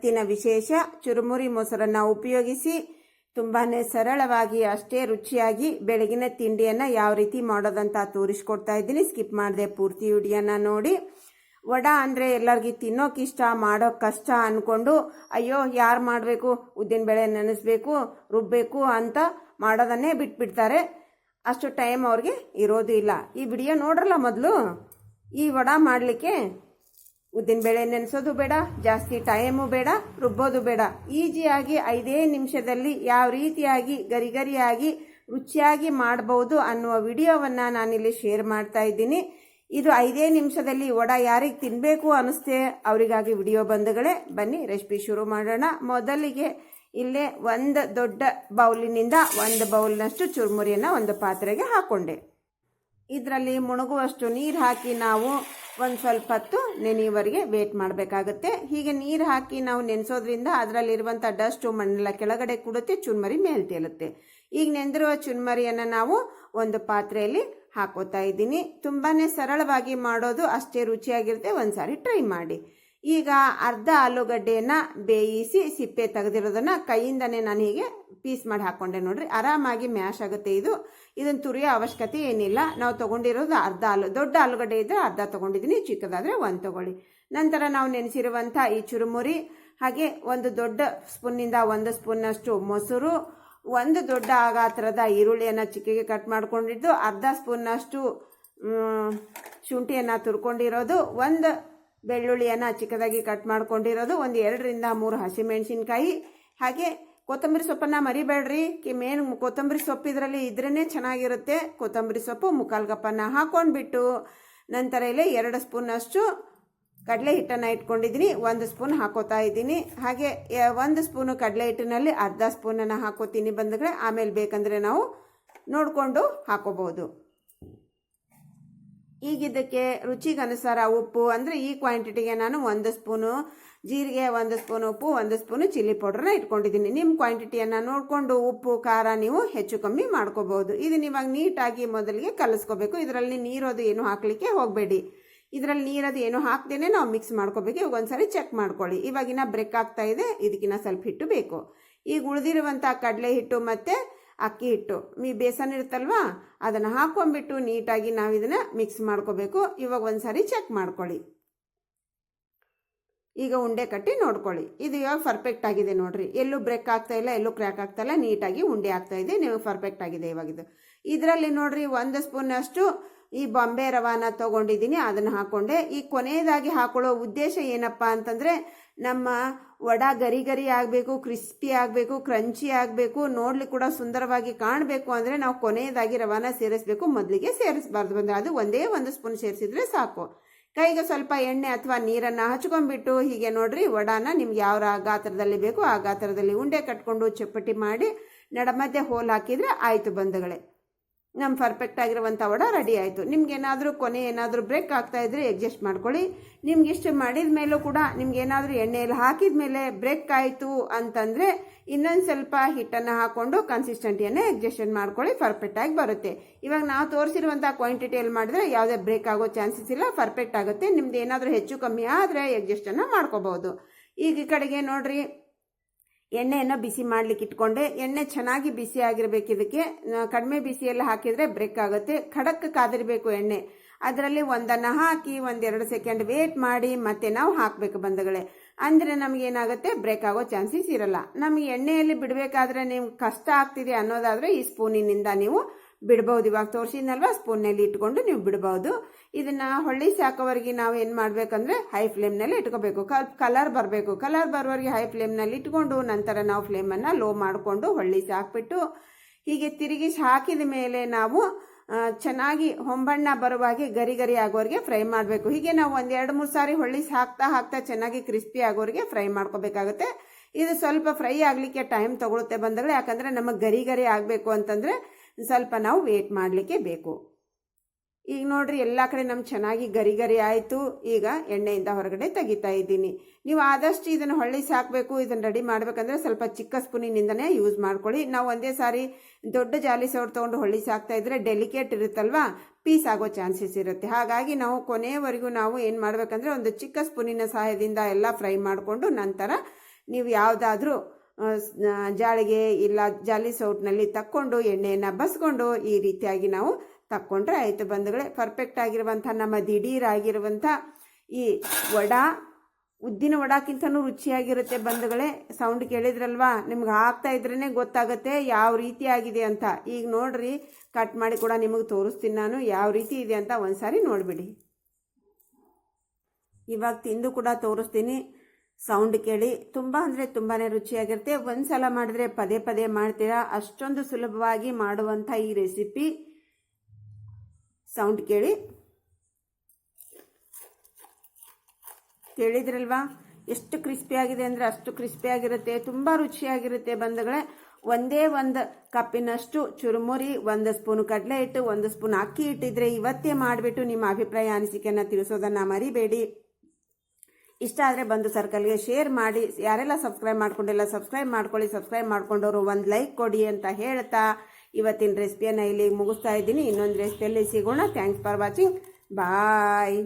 ಇವತ್ತಿನ ವಿಶೇಷ, ಚುರುಮುರಿ ಮೊಸರನ್ನು ಉಪಯೋಗಿಸಿ ತುಂಬಾ ಸರಳವಾಗಿ, ಅಷ್ಟೇ ರುಚಿಯಾಗಿ ಬೆಳಗಿನ ತಿಂಡಿಯನ್ನು ಯಾವ ರೀತಿ ಮಾಡೋದಂತ ತೋರಿಸ್ಕೊಡ್ತಾ ಇದ್ದೀನಿ. ಸ್ಕಿಪ್ ಮಾಡದೆ ಪೂರ್ತಿ ವಿಡಿಯೋನ ನೋಡಿ. ವಡ ಅಂದರೆ ಎಲ್ಲರಿಗೂ ತಿನ್ನೋಕೆ ಇಷ್ಟ, ಮಾಡೋಕೆ ಕಷ್ಟ ಅಂದ್ಕೊಂಡು ಅಯ್ಯೋ ಯಾರು ಮಾಡಬೇಕು ಉದ್ದಿನಬೇಳೆ ನೆನೆಸ್ಬೇಕು ರುಬ್ಬಬೇಕು ಅಂತ ಮಾಡೋದನ್ನೇ ಬಿಟ್ಬಿಡ್ತಾರೆ. ಅಷ್ಟು ಟೈಮ್ ಅವ್ರಿಗೆ ಇರೋದು ಇಲ್ಲ ಈ ವಿಡಿಯೋ ನೋಡ್ರಲ್ಲ ಮೊದಲು? ಈ ವಡ ಮಾಡಲಿಕ್ಕೆ? ಉದ್ದಿನಬೇಳೆ ನೆನೆಸೋದು ಬೇಡ, ಜಾಸ್ತಿ ಟೈಮು ಬೇಡ, ರುಬ್ಬೋದು ಬೇಡ. ಈಜಿಯಾಗಿ ಐದೇ ನಿಮಿಷದಲ್ಲಿ ಯಾವ ರೀತಿಯಾಗಿ ಗರಿಗರಿಯಾಗಿ, ರುಚಿಯಾಗಿ ಮಾಡಬಹುದು ಅನ್ನುವ ವಿಡಿಯೋವನ್ನು ನಾನಿಲ್ಲಿ ಶೇರ್ ಮಾಡ್ತಾ ಇದ್ದೀನಿ. ಇದು ಐದೇ ನಿಮಿಷದಲ್ಲಿ ವಡ ಯಾರಿಗೆ ತಿನ್ನಬೇಕು ಅನಿಸ್ತೆ ಅವರಿಗಾಗಿ ವಿಡಿಯೋ ಬಂಧುಗಳೇ, ಬನ್ನಿ ರೆಸಿಪಿ ಶುರು ಮಾಡೋಣ. ಮೊದಲಿಗೆ ಇಲ್ಲೇ ಒಂದು ದೊಡ್ಡ ಬೌಲಿನಿಂದ ಒಂದು ಬೌಲ್ನಷ್ಟು ಚುರುಮುರಿಯನ್ನು ಒಂದು ಪಾತ್ರೆಗೆ ಹಾಕ್ಕೊಂಡೆ ಇದರಲ್ಲಿ ಮುಳುಗುವಷ್ಟು ನೀರು ಹಾಕಿ ನಾವು ಒಂದು ಸ್ವಲ್ಪ ಹೊತ್ತು ನೆನೆಯುವವರೆಗೆ ವೇಟ್ ಮಾಡಬೇಕಾಗುತ್ತೆ. ಹೀಗೆ ನೀರು ಹಾಕಿ ನಾವು ನೆನೆಸೋದ್ರಿಂದ ಅದರಲ್ಲಿರುವಂಥ ಡಸ್ಟು ಮಣ್ಣೆಲ್ಲ ಕೆಳಗಡೆ ಕೂಡುತ್ತೆ, ಚುನ್ಮರಿ ಮೇಲೆ ತೇಲುತ್ತೆ. ಈಗ ನೆಂದಿರುವ ಚುನ್ಮರಿಯನ್ನು ನಾವು ಒಂದು ಪಾತ್ರೆಯಲ್ಲಿ ಹಾಕೋತಾ ಇದ್ದೀನಿ. ತುಂಬಾ ಸರಳವಾಗಿ ಮಾಡೋದು ಅಷ್ಟೇ ರುಚಿಯಾಗಿರುತ್ತೆ. ಒಂದು ಸಾರಿ ಟ್ರೈ ಮಾಡಿ. ಈಗ ಅರ್ಧ ಆಲೂಗಡ್ಡೆಯನ್ನು ಬೇಯಿಸಿ ಸಿಪ್ಪೆ ತೆಗೆದಿರೋದನ್ನು ಕೈಯಿಂದನೇ ನಾನು ಹೀಗೆ ಪೀಸ್ ಮಾಡಿ ಹಾಕ್ಕೊಂಡೆ ನೋಡ್ರಿ. ಆರಾಮಾಗಿ ಮ್ಯಾಶ್ ಆಗುತ್ತೆ ಇದು. ಇದನ್ನು ತುರಿಯೋ ಅವಶ್ಯಕತೆ ಏನಿಲ್ಲ. ನಾವು ತೊಗೊಂಡಿರೋದು ಅರ್ಧ ಆಲು, ದೊಡ್ಡ ಆಲೂಗಡ್ಡೆ ಇದ್ದರೆ ಅರ್ಧ ತೊಗೊಂಡಿದ್ದೀನಿ, ಚಿಕ್ಕದಾದರೆ ಒಂದು ತೊಗೊಳ್ಳಿ. ನಂತರ ನಾವು ನೆನೆಸಿರುವಂಥ ಈ ಚುರುಮುರಿ, ಹಾಗೆ ಒಂದು ದೊಡ್ಡ ಸ್ಪೂನ್ನಿಂದ ಒಂದು ಸ್ಪೂನ್ನಷ್ಟು ಮೊಸರು, ಒಂದು ದೊಡ್ಡ ಆಗಾತ್ರದ ಈರುಳ್ಳಿಯನ್ನು ಚಿಕ್ಕಗೆ ಕಟ್ ಮಾಡ್ಕೊಂಡಿದ್ದು, ಅರ್ಧ ಸ್ಪೂನ್ನಷ್ಟು ಶುಂಠಿಯನ್ನು ತುರ್ಕೊಂಡಿರೋದು, ಒಂದು ಬೆಳ್ಳುಳ್ಳಿಯನ್ನು ಚಿಕ್ಕದಾಗಿ ಕಟ್ ಮಾಡ್ಕೊಂಡಿರೋದು ಒಂದು ಎರಡರಿಂದ ಮೂರು ಹಸಿಮೆಣಸಿನ್ಕಾಯಿ. ಹಾಗೆ ಕೊತ್ತಂಬರಿ ಸೊಪ್ಪನ್ನು ಮರಿಬೇಡ್ರಿ. ಕಿ ಮೇನ್ ಕೊತ್ತಂಬರಿ ಸೊಪ್ಪು ಇದರಲ್ಲಿ ಇದ್ರೇ ಚೆನ್ನಾಗಿರುತ್ತೆ. ಕೊತ್ತಂಬರಿ ಸೊಪ್ಪು ಮುಕ್ಕಾಲು ಹಾಕೊಂಡ್ಬಿಟ್ಟು ನಂತರ ಇಲ್ಲಿ ಎರಡು ಸ್ಪೂನಷ್ಟು ಕಡಲೆ ಹಿಟ್ಟನ್ನು ಇಟ್ಕೊಂಡಿದ್ದೀನಿ. ಒಂದು ಸ್ಪೂನ್ ಹಾಕೋತಾ ಇದ್ದೀನಿ. ಹಾಗೆ ಒಂದು ಸ್ಪೂನು ಕಡಲೆ ಹಿಟ್ಟಿನಲ್ಲಿ ಅರ್ಧ ಸ್ಪೂನನ್ನು ಹಾಕೋತೀನಿ ಬಂದರೆ ಆಮೇಲೆ ಬೇಕಂದರೆ ನಾವು ನೋಡಿಕೊಂಡು ಹಾಕೋಬಹುದು. ಈಗ ಇದಕ್ಕೆ ರುಚಿಗೆ ಅನುಸಾರ ಉಪ್ಪು, ಅಂದರೆ ಈ ಕ್ವಾಂಟಿಟಿಗೆ ನಾನು ಒಂದು ಸ್ಪೂನು ಜೀರಿಗೆ, ಒಂದು ಸ್ಪೂನ್ ಉಪ್ಪು, ಒಂದು ಸ್ಪೂನು ಚಿಲ್ಲಿ ಪೌಡ್ರನ್ನ ಇಟ್ಕೊಂಡಿದ್ದೀನಿ. ನಿಮ್ಮ ಕ್ವಾಂಟಿಟಿಯನ್ನು ನೋಡಿಕೊಂಡು ಉಪ್ಪು, ಖಾರ ನೀವು ಹೆಚ್ಚು ಕಮ್ಮಿ ಮಾಡ್ಕೋಬಹುದು. ಇದನ್ನ ಇವಾಗ ನೀಟಾಗಿ ಮೊದಲಿಗೆ ಕಲಿಸ್ಕೋಬೇಕು. ಇದರಲ್ಲಿ ನೀರೋದು ಏನು ಹಾಕಲಿಕ್ಕೆ ಹೋಗಬೇಡಿ. ಇದರಲ್ಲಿ ನೀರದು ಏನು ಹಾಕ್ದೇನೆ ನಾವು ಮಿಕ್ಸ್ ಮಾಡ್ಕೋಬೇಕು. ಇವಾಗ ಒಂದ್ಸರಿ ಚೆಕ್ ಮಾಡ್ಕೊಳ್ಳಿ. ಇವಾಗಿನ ಬ್ರೇಕ್ ಆಗ್ತಾ ಇದೆ. ಇದಕ್ಕಿನ್ನ ಸ್ವಲ್ಪ ಹಿಟ್ಟು ಬೇಕು. ಈಗ ಉಳಿದಿರುವಂಥ ಕಡಲೆ ಹಿಟ್ಟು ಮತ್ತು ಅಕ್ಕಿ ಹಿಟ್ಟು. ಮೀ ಬೇಸನ್ ಇರುತ್ತಲ್ವಾ? ಅದನ್ನು ಹಾಕೊಂಡ್ಬಿಟ್ಟು ನೀಟಾಗಿ ನಾವು ಇದನ್ನು ಮಿಕ್ಸ್ ಮಾಡ್ಕೋಬೇಕು. ಇವಾಗ ಒಂದ್ಸರಿ ಚೆಕ್ ಮಾಡ್ಕೊಳ್ಳಿ. ಈಗ ಉಂಡೆ ಕಟ್ಟಿ ನೋಡ್ಕೊಳ್ಳಿ. ಇದು ಇವಾಗ ಪರ್ಫೆಕ್ಟ್ ಆಗಿದೆ ನೋಡ್ರಿ. ಎಲ್ಲೂ ಬ್ರೇಕ್ ಆಗ್ತಾ ಇಲ್ಲ, ಎಲ್ಲೂ ಕ್ರ್ಯಾಕ್ ಆಗ್ತಾ ಇಲ್ಲ, ನೀಟಾಗಿ ಉಂಡೆ ಆಗ್ತಾ ಇದೆ ನೀವು ಪರ್ಫೆಕ್ಟ್ ಆಗಿದೆ ಇವಾಗ ಇದು. ಇದರಲ್ಲಿ ನೋಡ್ರಿ ಒಂದು ಸ್ಪೂನ್ ಅಷ್ಟು ಈ ಬಾಂಬೆ ರವಾನ ತಗೊಂಡಿದ್ದೀನಿ. ಅದನ್ನು ಹಾಕೊಂಡೆ. ಈ ಕೊನೆಯದಾಗಿ ಹಾಕೊಳ್ಳೋ ಉದ್ದೇಶ ಏನಪ್ಪ ಅಂತಂದ್ರೆ ನಮ್ಮ ವಡ ಗರಿ ಗರಿ ಆಗಬೇಕು, ಕ್ರಿಸ್ಪಿ ಆಗಬೇಕು, ಕ್ರಂಚಿ ಆಗಬೇಕು ನೋಡ್ಲಿಕ್ಕೆ ಕೂಡ ಸುಂದರವಾಗಿ ಕಾಣಬೇಕು ಅಂದರೆ ನಾವು ಕೊನೆಯದಾಗಿ ರವಾನ ಸೇರಿಸಬೇಕು, ಮೊದಲಿಗೆ ಸೇರಿಸಬಾರ್ದು ಬಂದರೆ. ಅದು ಒಂದೇ ಒಂದು ಸ್ಪೂನ್ ಸೇರಿಸಿದ್ರೆ ಸಾಕು. ಕೈಗೆ ಸ್ವಲ್ಪ ಎಣ್ಣೆ ಅಥವಾ ನೀರನ್ನು ಹಚ್ಕೊಂಡ್ಬಿಟ್ಟು ಹೀಗೆ ನೋಡ್ರಿ, ವಡಾನ ನಿಮ್ಗೆ ಯಾವ ಗಾತ್ರದಲ್ಲಿ ಬೇಕು ಆ ಗಾತ್ರದಲ್ಲಿ ಉಂಡೆ ಕಟ್ಕೊಂಡು ಚಪ್ಪಟಿ ಮಾಡಿ ನಡಮಧ್ಯೆ ಹೋಲ್ ಹಾಕಿದರೆ ಆಯಿತು ಬಂಧುಗಳೇ. ನಮ್ಮ ಪರ್ಫೆಕ್ಟ್ ಆಗಿರುವಂಥ ವಡ ರೆಡಿ ಆಯಿತು. ನಿಮ್ಗೆ ಏನಾದರೂ ಕೊನೆ ಏನಾದರೂ ಬ್ರೇಕ್ ಆಗ್ತಾ ಇದ್ರೆ ಅಡ್ಜಸ್ಟ್ ಮಾಡ್ಕೊಳ್ಳಿ. ನಿಮ್ಗೆ ಇಷ್ಟು ಮಾಡಿದ ಮೇಲೂ ಕೂಡ ನಿಮ್ಗೆ ಏನಾದರೂ ಎಣ್ಣೆಯಲ್ಲಿ ಹಾಕಿದ ಮೇಲೆ ಬ್ರೇಕ್ ಆಯಿತು ಅಂತಂದರೆ ಇನ್ನೊಂದು ಸ್ವಲ್ಪ ಹಿಟ್ಟನ್ನು ಹಾಕ್ಕೊಂಡು ಕನ್ಸಿಸ್ಟೆಂಟಿಯನ್ನೇ ಅಡ್ಜಸ್ಟೆಂಟ್ ಮಾಡ್ಕೊಳ್ಳಿ ಪರ್ಫೆಕ್ಟಾಗಿ ಬರುತ್ತೆ. ಇವಾಗ ನಾವು ತೋರಿಸಿರುವಂಥ ಕ್ವಾಂಟಿಟಿಯಲ್ಲಿ ಮಾಡಿದ್ರೆ ಯಾವುದೇ ಬ್ರೇಕ್ ಆಗೋ ಚಾನ್ಸಸ್ ಇಲ್ಲ ಪರ್ಫೆಕ್ಟ್ ಆಗುತ್ತೆ. ನಿಮ್ದು ಏನಾದರೂ ಹೆಚ್ಚು ಕಮ್ಮಿ ಆದರೆ ಅಡ್ಜಸ್ಟನ್ನು ಮಾಡ್ಕೋಬಹುದು ಈಗ ಈ ಕಡೆಗೆ ನೋಡ್ರಿ. ಎಣ್ಣೆಯನ್ನು ಬಿಸಿ ಮಾಡ್ಲಿಕ್ಕೆ ಇಟ್ಕೊಂಡೆ. ಎಣ್ಣೆ ಚೆನ್ನಾಗಿ ಬಿಸಿ ಆಗಿರಬೇಕು ಇದಕ್ಕೆ. ಕಡಿಮೆ ಬಿಸಿಯಲ್ಲಿ ಹಾಕಿದರೆ ಬ್ರೇಕ್ ಆಗುತ್ತೆ. ಖಡಕ್ ಕಾದಿರಬೇಕು ಎಣ್ಣೆ. ಅದರಲ್ಲಿ ಒಂದನ್ನು ಹಾಕಿ, ಒಂದೆರಡು ಸೆಕೆಂಡ್ ವೇಟ್ ಮಾಡಿ, ಮತ್ತೆ ನಾವು ಹಾಕಬೇಕು ಬಂಧುಗಳೇ ಅಂದರೆ ನಮಗೇನಾಗುತ್ತೆ ಬ್ರೇಕ್ ಆಗೋ ಚಾನ್ಸಸ್ ಇರಲ್ಲ. ನಮಗೆ ಎಣ್ಣೆಯಲ್ಲಿ ಬಿಡಬೇಕಾದ್ರೆ ನೀವು ಕಷ್ಟ ಆಗ್ತಿದೆ ಅನ್ನೋದಾದರೆ ಈ ಸ್ಪೂನಿನಿಂದ ನೀವು ಬಿಡ್ಬೋದು. ಇವಾಗ ತೋರಿಸಿದ್ನಲ್ವಾ? ಸ್ಪೂನ್ನಲ್ಲಿ ಇಟ್ಕೊಂಡು ನೀವು ಬಿಡ್ಬೋದು. ಇದನ್ನ ಹೊಳ್ಳಿ ಸಾಕೋವರೆಗೆ ನಾವು ಏನು ಮಾಡಬೇಕಂದ್ರೆ ಹೈ ಫ್ಲೇಮ್ನಲ್ಲಿ ಇಟ್ಕೋಬೇಕು. ಕಲರ್ ಬರಬೇಕು. ಕಲರ್ ಬರೋವರೆಗೆ ಹೈ ಫ್ಲೇಮ್ನಲ್ಲಿ ಇಟ್ಕೊಂಡು ನಂತರ ನಾವು ಫ್ಲೇಮನ್ನು ಲೋ ಮಾಡಿಕೊಂಡು ಹೊಳ್ಳಿ ಸಾಕ್ಬಿಟ್ಟು ಹೀಗೆ ತಿರುಗಿಸಿ ಹಾಕಿದ ಮೇಲೆ ನಾವು ಚೆನ್ನಾಗಿ ಹೊಂಬಣ್ಣ ಬರುವಾಗೆ ಗರಿ ಗರಿ ಆಗೋರಿಗೆ ಫ್ರೈ ಮಾಡಬೇಕು. ಹೀಗೆ ನಾವು ಒಂದು ಎರಡು ಮೂರು ಸಾರಿ ಹೊಳ್ಳಿ ಹಾಕ್ತಾ ಹಾಕ್ತಾ ಚೆನ್ನಾಗಿ ಕ್ರಿಸ್ಪಿ ಆಗೋರಿಗೆ ಫ್ರೈ ಮಾಡ್ಕೋಬೇಕಾಗುತ್ತೆ. ಇದು ಸ್ವಲ್ಪ ಫ್ರೈ ಆಗಲಿಕ್ಕೆ ಟೈಮ್ ತಗೊಳುತ್ತೆ ಬಂದಾಗ ಯಾಕಂದರೆ ನಮಗೆ ಗರಿ ಗರಿ ಆಗಬೇಕು ಅಂತಂದರೆ ಸ್ವಲ್ಪ ನಾವು ವೇಟ್ ಮಾಡಲಿಕ್ಕೆ ಬೇಕು. ಈಗ ನೋಡ್ರಿ, ಎಲ್ಲ ಕಡೆ ನಮ್ಗೆ ಚೆನ್ನಾಗಿ ಗರಿ ಗರಿ ಆಯಿತು. ಈಗ ಎಣ್ಣೆಯಿಂದ ಹೊರಗಡೆ ತೆಗಿತಾ ಇದ್ದೀನಿ. ನೀವು ಆದಷ್ಟು ಇದನ್ನು ಹೊಳ್ಳಿ ಸಾಕಬೇಕು, ಇದನ್ನು ರೆಡಿ ಮಾಡಬೇಕಂದ್ರೆ ಸ್ವಲ್ಪ ಚಿಕ್ಕ ಸ್ಪೂನಿನಿಂದನೇ ಯೂಸ್ ಮಾಡ್ಕೊಳ್ಳಿ. ನಾವು ಒಂದೇ ಸಾರಿ ದೊಡ್ಡ ಜಾಲಿ ಸೌರ್ ತೊಗೊಂಡು ಹೊಳ್ಳಿಸಿ ಹಾಕ್ತಾ ಇದ್ರೆ ಡೆಲಿಕೇಟ್ ಇರುತ್ತಲ್ವಾ? ಪೀಸ್ ಆಗೋ ಚಾನ್ಸಸ್ ಇರುತ್ತೆ. ಹಾಗಾಗಿ ನಾವು ಕೊನೆಯವರೆಗೂ ನಾವು ಏನು ಮಾಡಬೇಕಂದ್ರೆ ಒಂದು ಚಿಕ್ಕ ಸ್ಪೂನಿನ ಸಹಾಯದಿಂದ ಎಲ್ಲ ಫ್ರೈ ಮಾಡಿಕೊಂಡು ನಂತರ ನೀವು ಯಾವುದಾದ್ರೂ ಜಾಳಿಗೆ ಇಲ್ಲ, ಜಾಲಿ ಸೌಟ್ನಲ್ಲಿ ತಕ್ಕೊಂಡು ಎಣ್ಣೆಯನ್ನು ಬಸ್ಕೊಂಡು ಈ ರೀತಿಯಾಗಿ ನಾವು ತಕ್ಕೊಂಡ್ರೆ ಆಯಿತು ಬಂಧುಗಳೇ. ಪರ್ಫೆಕ್ಟ್ ಆಗಿರುವಂಥ ನಮ್ಮ ದಿಢೀರಾಗಿರುವಂಥ ಈ ವಡ, ಉದ್ದಿನ ವಡಾಕ್ಕಿಂತನೂ ರುಚಿಯಾಗಿರುತ್ತೆ ಬಂಧುಗಳೇ. ಸೌಂಡ್ ಕೇಳಿದ್ರಲ್ವಾ? ನಿಮ್ಗೆ ಹಾಕ್ತಾ ಇದ್ರೇ ಗೊತ್ತಾಗುತ್ತೆ ಯಾವ ರೀತಿ ಆಗಿದೆ ಅಂತ. ಈಗ ನೋಡ್ರಿ ಕಟ್ ಮಾಡಿ ಕೂಡ ನಿಮಗೆ ತೋರಿಸ್ತೀನಿ ನಾನು ಯಾವ ರೀತಿ ಇದೆ ಅಂತ ಒಂದ್ಸಾರಿ ನೋಡಿಬಿಡಿ. ಇವಾಗ ತಿಂದು ಕೂಡ ತೋರಿಸ್ತೀನಿ. ಸೌಂಡ್ ಕೇಳಿ, ತುಂಬ ಅಂದರೆ ತುಂಬಾ ರುಚಿಯಾಗಿರುತ್ತೆ. ಒಂದು ಸಲ ಮಾಡಿದ್ರೆ ಪದೇ ಪದೇ ಮಾಡ್ತೀರಾ? ಅಷ್ಟೊಂದು ಸುಲಭವಾಗಿ ಮಾಡುವಂಥ ಈ ರೆಸಿಪಿ. ಸೌಂಡ್ ಕೇಳಿ. ಕೇಳಿದ್ರಲ್ವಾ? ಎಷ್ಟು ಕ್ರಿಸ್ಪಿಯಾಗಿದೆ ಅಂದರೆ ಅಷ್ಟು ಕ್ರಿಸ್ಪಿಯಾಗಿರುತ್ತೆ ತುಂಬ ರುಚಿಯಾಗಿರುತ್ತೆ ಬಂಧುಗಳೇ. ಒಂದೇ ಒಂದು ಕಪ್ಪಿನಷ್ಟು ಚುರುಮುರಿ, ಒಂದು ಸ್ಪೂನ್ ಕಡಲೆ ಹಿಟ್ಟು ಒಂದು ಸ್ಪೂನ್ ಅಕ್ಕಿ ಇಟ್ಟಿದ್ರೆ ಇವತ್ತೇ ಮಾಡಿಬಿಟ್ಟು ನಿಮ್ಮ ಅಭಿಪ್ರಾಯ ಅನಿಸಿಕೆಯನ್ನು ತಿಳಿಸೋದನ್ನು ಮರಿಬೇಡಿ. ಇಷ್ಟ ಆದರೆ ಬಂದು ಸರ್ಕಲ್ಗೆ ಶೇರ್ ಮಾಡಿ. ಯಾರೆಲ್ಲ ಸಬ್ಸ್ಕ್ರೈಬ್ ಮಾಡ್ಕೊಂಡಿಲ್ಲ ಸಬ್ಸ್ಕ್ರೈಬ್ ಮಾಡ್ಕೊಳ್ಳಿ ಸಬ್ಸ್ಕ್ರೈಬ್ ಮಾಡ್ಕೊಂಡವರು ಒಂದು ಲೈಕ್ ಕೊಡಿ ಅಂತ ಹೇಳ್ತಾ ಇವತ್ತಿನ ರೆಸಿಪಿಯನ್ನು ಇಲ್ಲಿ ಮುಗಿಸ್ತಾ ಇದ್ದೀನಿ. ಇನ್ನೊಂದು ರೆಸಿಪಿಯಲ್ಲಿ ಸಿಗೋಣ. Thanks for watching bye